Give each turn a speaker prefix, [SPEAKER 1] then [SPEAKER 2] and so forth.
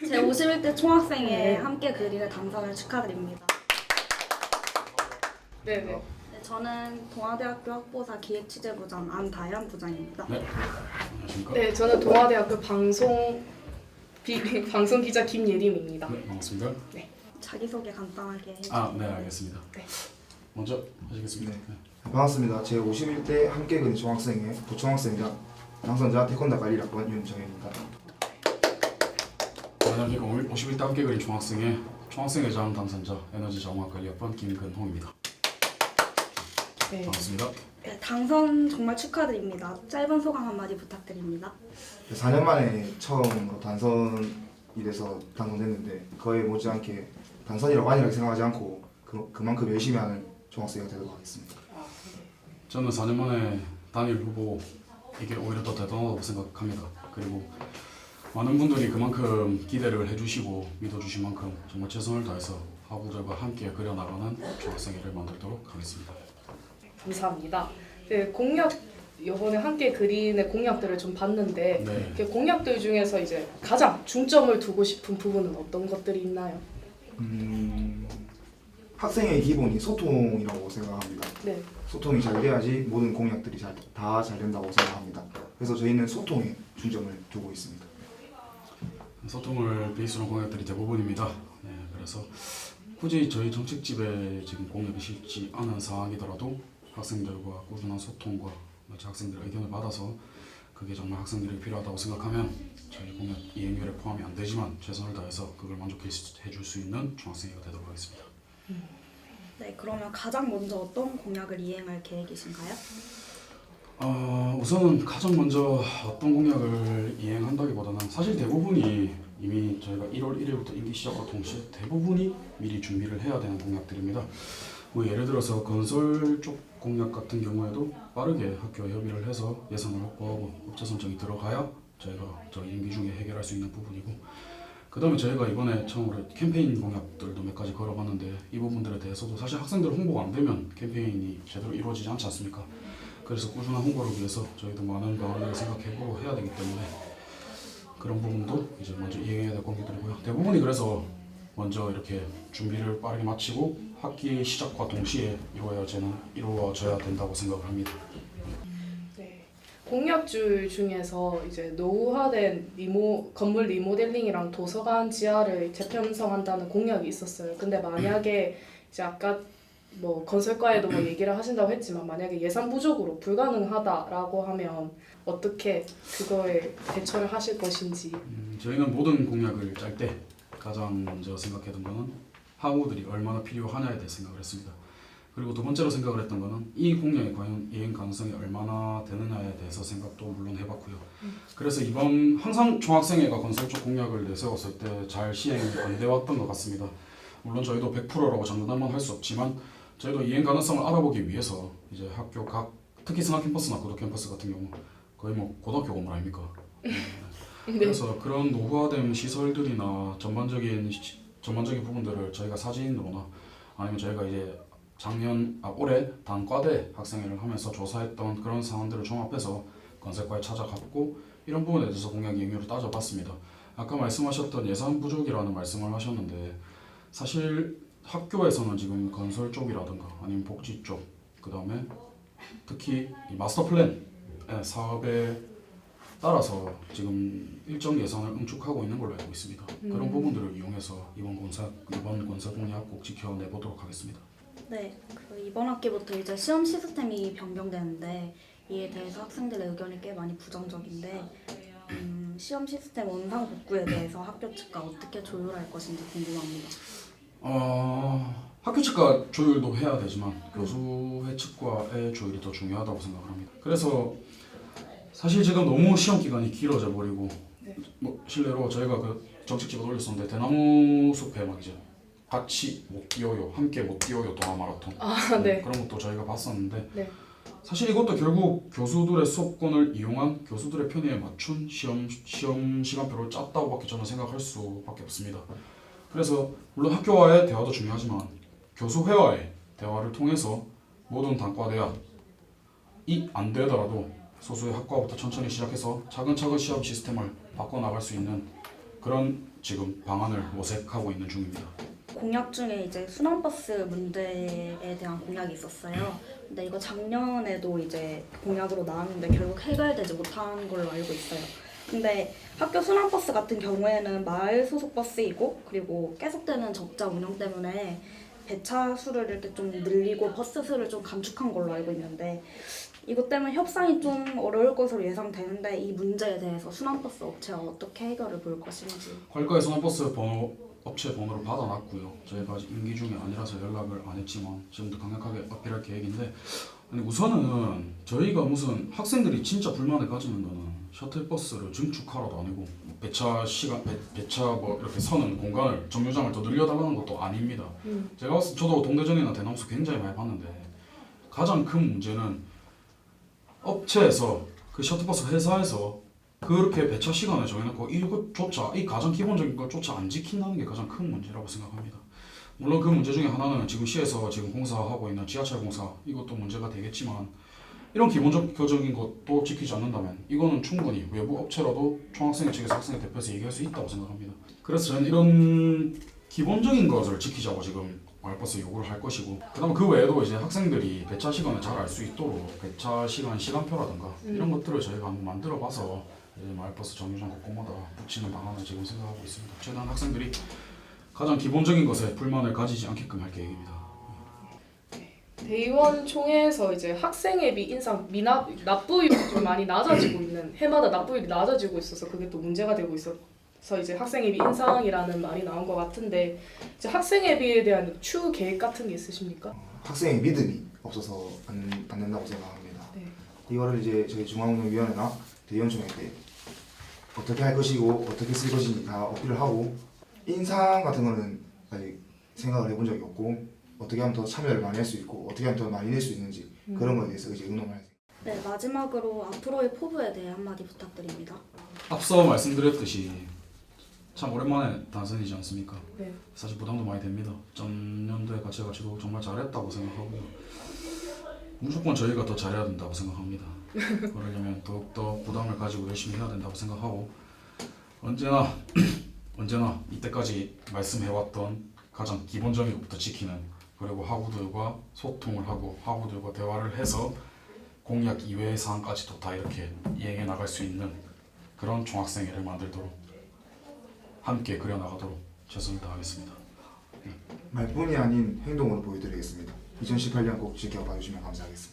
[SPEAKER 1] 제 51대 총학생회 함께 그리는 당선을 축하드립니다.
[SPEAKER 2] 네네.
[SPEAKER 1] 네, 저는 동아대학교 학보사 기획취재부장 안다현 부장입니다.
[SPEAKER 3] 네. 안녕하십니까?
[SPEAKER 2] 네, 저는 동아대학교 방송 비, 방송 기자 김예림입니다.
[SPEAKER 3] 네, 반갑습니다.
[SPEAKER 1] 자기소개 간단하게 해주세요.
[SPEAKER 3] 아, 네, 알겠습니다.
[SPEAKER 2] 네.
[SPEAKER 3] 먼저 하시겠습니다.
[SPEAKER 4] 네.
[SPEAKER 3] 네.
[SPEAKER 4] 반갑습니다. 제 51대 함께 그린 중학생회 부총학생회장 당선자 태권도 관리학번 윤정현입니다.
[SPEAKER 3] 안녕하십니까? 51대 함께 그린 총학생회 총학생 회장 당선자 에너지 자원관리학번 김근홍입니다.
[SPEAKER 2] 네.
[SPEAKER 3] 반갑습니다.
[SPEAKER 1] 네, 당선 정말 축하드립니다. 짧은 소감 한마디 부탁드립니다.
[SPEAKER 4] 4년 만에 처음으로 당선이 돼서 당선됐는데 거의 못지않게 당선이라고 안일하게 생각하지 않고 그, 그만큼 열심히 하는 중학생이 되도록 하겠습니다.
[SPEAKER 3] 저는 4년 만에 단일 후보 이게 오히려 더 대단하다고 생각합니다. 그리고 많은 분들이 그만큼 기대를 해주시고 믿어주신 만큼 정말 최선을 다해서 학우들과 함께 그려나가는 중학생회를 만들도록 하겠습니다.
[SPEAKER 2] 감사합니다. 네, 공약 이번에 함께 그린의 공약들을 좀 봤는데
[SPEAKER 3] 네.
[SPEAKER 2] 그 공약들 중에서 이제 가장 중점을 두고 싶은 부분은 어떤 것들이 있나요?
[SPEAKER 4] 음, 학생의 기본이 소통이라고 생각합니다.
[SPEAKER 2] 네.
[SPEAKER 4] 소통이 잘 돼야지 모든 공약들이 다 잘 된다고 생각합니다. 그래서 저희는 소통에 중점을 두고 있습니다.
[SPEAKER 3] 소통을 베이스로 한 공약들이 대부분입니다. 네, 그래서 굳이 저희 정책집에 지금 공약이 실지 않은 상황이더라도 학생들과 꾸준한 소통과 학생들의 의견을 받아서 그게 정말 학생들이 필요하다고 생각하면 저희 공약 이행률에 포함이 안 되지만 최선을 다해서 그걸 만족해 줄 수 있는 중학생회가 되도록 하겠습니다.
[SPEAKER 1] 네, 그러면 가장 먼저 어떤 공약을 이행할 계획이신가요?
[SPEAKER 3] 어, 우선은 가장 먼저 어떤 공약을 이행한다기보다는 사실 대부분이 이미 저희가 1월 1일부터 임기 시작과 동시에 대부분이 미리 준비를 해야 되는 공약들입니다. 뭐 예를 들어서 건설 쪽 공약 같은 경우에도 빠르게 학교와 협의를 해서 예산을 확보하고 업체 선정이 들어가야 저희가 저희 임기 중에 해결할 수 있는 부분이고 그 다음에 저희가 이번에 처음으로 캠페인 공약들도 몇 가지 걸어봤는데 이 부분들에 대해서도 사실 학생들 홍보가 안 되면 캠페인이 제대로 이루어지지 않지 않습니까? 그래서 꾸준한 홍보를 위해서 저희도 많은 거를 생각해보고 해야 되기 때문에 그런 부분도 이제 먼저 이행해야 될 공기들이고요. 대부분이 그래서 먼저 이렇게 준비를 빠르게 마치고 학기 시작과 동시에 이루어져는 이루어져야 된다고 생각을 합니다.
[SPEAKER 2] 네. 공약줄 중에서 이제 노후화된 리모 건물 리모델링이랑 도서관 지하를 재편성한다는 공약이 있었어요. 근데 만약에 이제 아까 뭐 건설과에도 뭐 얘기를 하신다고 했지만 만약에 예산 부족으로 불가능하다라고 하면 어떻게 그거에 대처를 하실 것인지.
[SPEAKER 3] 음, 저희는 모든 공약을 짤 때 가장 먼저 생각했던 거는 학우들이 얼마나 필요하냐에 대해 생각을 했습니다. 그리고 두 번째로 생각을 했던 거는 이 공약이 과연 이행 가능성이 얼마나 되느냐에 대해서 생각도 물론 해봤고요. 그래서 이번 항상 중학생회가 건설 쪽 공약을 내세웠을 때 잘 시행이 안 되었던 것 같습니다. 물론 저희도 100%라고 장담은 할 수 없지만 저희도 이행 가능성을 알아보기 위해서 이제 학교 각 특히 승하 캠퍼스나 고도 캠퍼스 같은 경우 거의 뭐 고등학교 건물 아닙니까? 네. 그래서 그런 노후화된 시설들이나 전반적인 시- 전반적인 부분들을 저희가 사진으로나 아니면 저희가 이제 작년 아 올해 단과대 학생회를 하면서 조사했던 그런 상황들을 종합해서 건설과에 찾아갔고 이런 부분에 대해서 공약 이행률을 따져봤습니다. 아까 말씀하셨던 예산 부족이라는 말씀을 하셨는데 사실 학교에서는 지금 건설 쪽이라든가 아니면 복지 쪽 그 다음에 특히 이 마스터 플랜 예, 사업에 따라서 지금 일정 예산을 응축하고 있는 걸로 알고 있습니다. 그런
[SPEAKER 2] 음.
[SPEAKER 3] 부분들을 이용해서 이번 건설 이번 건설 공약 꼭 지켜내 보도록 하겠습니다.
[SPEAKER 1] 네, 그 이번 학기부터 이제 시험 시스템이 변경되는데 이에 대해서 학생들의 의견이 꽤 많이 부정적인데 음, 시험 시스템 원상 복구에 대해서 학교 측과 어떻게 조율할 것인지 궁금합니다.
[SPEAKER 3] 어, 학교 측과 조율도 해야 되지만 교수회 측과의 조율이 더 중요하다고 생각을 합니다. 그래서 사실 지금 너무 시험 기간이 길어져 버리고
[SPEAKER 2] 네.
[SPEAKER 3] 뭐 실례로 저희가 그 정책집에 올렸었는데 대나무 숲에 막 이제 같이 못 뛰어요, 함께 못 뛰어요 동아 마라톤
[SPEAKER 2] 아, 네.
[SPEAKER 3] 그런 것도 저희가 봤었는데
[SPEAKER 2] 네.
[SPEAKER 3] 사실 이것도 결국 교수들의 수업권을 이용한 교수들의 편의에 맞춘 시험 시험 시간표를 짰다고밖에 저는 생각할 수밖에 없습니다. 그래서 물론 학교와의 대화도 중요하지만 교수회와의 대화를 통해서 모든 단과대학 이 안 되더라도 소수의 학과부터 천천히 시작해서 차근차근 시험 시스템을 바꿔 나갈 수 있는 그런 지금 방안을 모색하고 있는 중입니다.
[SPEAKER 1] 공약 중에 이제 순환버스 문제에 대한 공약이 있었어요. 근데 이거 작년에도 이제 공약으로 나왔는데 결국 해결되지 못한 걸로 알고 있어요. 근데 학교 순환버스 같은 경우에는 마을 소속 버스이고 그리고 계속되는 적자 운영 때문에 배차 수를 이렇게 좀 늘리고 버스 수를 좀 감축한 걸로 알고 있는데 이것 때문에 협상이 좀 어려울 것으로 예상되는데 이 문제에 대해서 순환버스 업체와 어떻게 해결을 볼 것인지
[SPEAKER 3] 괄과의 순환버스 번호 업체 번호를 받아놨고요. 저희가 아직 임기 중이 아니라서 연락을 안 했지만 지금도 강력하게 어필할 계획인데 아니 우선은 저희가 무슨 학생들이 진짜 불만을 거는 셔틀버스를 증축하라도 아니고 뭐 배차 시간 배, 배차 뭐 이렇게 서는 공간을 정류장을 더 늘려달라는 것도 아닙니다.
[SPEAKER 2] 음.
[SPEAKER 3] 제가 봤을 때 저도 동대전이나 대나무숲 굉장히 많이 봤는데 가장 큰 문제는 업체에서 그 셔틀버스 회사에서 그렇게 배차 시간을 정해놓고 이것조차 이 가장 기본적인 것조차 안 지킨다는 게 가장 큰 문제라고 생각합니다. 물론 그 문제 중에 하나는 지금 시에서 지금 공사하고 있는 지하철 공사 이것도 문제가 되겠지만 이런 기본적인 것도 지키지 않는다면 이거는 충분히 외부 업체라도 총학생 측에서 학생 대표에서 얘기할 수 있다고 생각합니다. 그래서 저는 이런 기본적인 것을 지키자고 지금 마을버스 요구를 할 것이고 그다음 그 외에도 이제 학생들이 배차 시간을 잘 알 수 있도록 배차 시간 시간표라든가 이런 것들을 저희가 한번 만들어 봐서 이제 마을버스 정류장 곳곳마다 붙이는 방안을 지금 생각하고 있습니다. 최대한 학생들이 가장 기본적인 것에 불만을 가지지 않게끔 할 계획입니다.
[SPEAKER 2] 대의원 총회에서 이제 학생회비 인상 미납 납부율이 좀 많이 낮아지고 있는 해마다 납부율이 낮아지고 있어서 그게 또 문제가 되고 있어서 이제 학생회비 인상이라는 말이 나온 것 같은데 이제 학생회비에 대한 추후 계획 같은 게 있으십니까?
[SPEAKER 4] 학생의 믿음이 없어서 안, 안 된다고 생각합니다.
[SPEAKER 2] 네.
[SPEAKER 4] 이거를 이제 저희 중앙운동위원회나 대의원총회 때 어떻게 할 것이고 어떻게 쓸 것인지 다 어필을 하고 인상 같은 거는 아직 생각을 해본 적이 없고 어떻게 하면 더 참여를 많이 할 수 있고 어떻게 하면 더 많이 낼 수 있는지 그런 거에 대해서 이제 의논을
[SPEAKER 1] 할네 마지막으로 앞으로의 포부에 대해 한마디 부탁드립니다.
[SPEAKER 3] 앞서 말씀드렸듯이 참 오랜만에 단선이지 않습니까?
[SPEAKER 2] 네.
[SPEAKER 3] 사실 부담도 많이 됩니다. 전년도에 같이 해가지고 정말 잘했다고 생각하고요. 무조건 저희가 더 잘해야 된다고 생각합니다. 그러려면 더욱더 부담을 가지고 열심히 해야 된다고 생각하고 언제나 언제나 이때까지 말씀해왔던 가장 기본적인 것부터 지키는 그리고 학우들과 소통을 하고 학우들과 대화를 해서 공약 이외의 사항까지도 다 이렇게 이행해 나갈 수 있는 그런 총학생회를 만들도록 함께 그려 나가도록 최선을 다하겠습니다.
[SPEAKER 4] 말뿐이 아닌 행동으로 보여드리겠습니다. 2018년 꼭 지켜봐 주시면 감사하겠습니다.